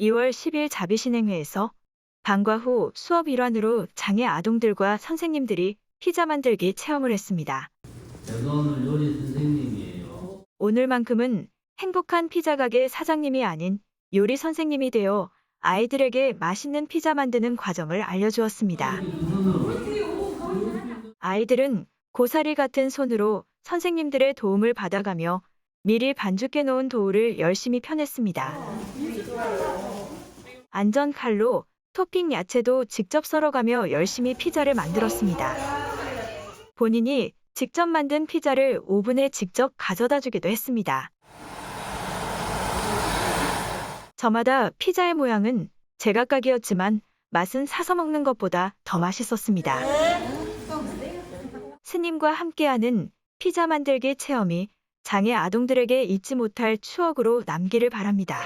2월 10일 자비신행회에서 방과 후 수업 일환으로 장애 아동들과 선생님들이 피자 만들기 체험을 했습니다. 제가 오늘 요리 선생님이에요. 오늘만큼은 행복한 피자 가게 사장님이 아닌 요리 선생님이 되어 아이들에게 맛있는 피자 만드는 과정을 알려주었습니다. 아이들은 고사리 같은 손으로 선생님들의 도움을 받아가며 미리 반죽해 놓은 도우를 열심히 펴냈습니다. 안전 칼로 토핑 야채도 직접 썰어가며 열심히 피자를 만들었습니다. 본인이 직접 만든 피자를 오븐에 직접 가져다 주기도 했습니다. 저마다 피자의 모양은 제각각이었지만 맛은 사서 먹는 것보다 더 맛있었습니다. 스님과 함께하는 피자 만들기 체험이 장애 아동들에게 잊지 못할 추억으로 남기를 바랍니다.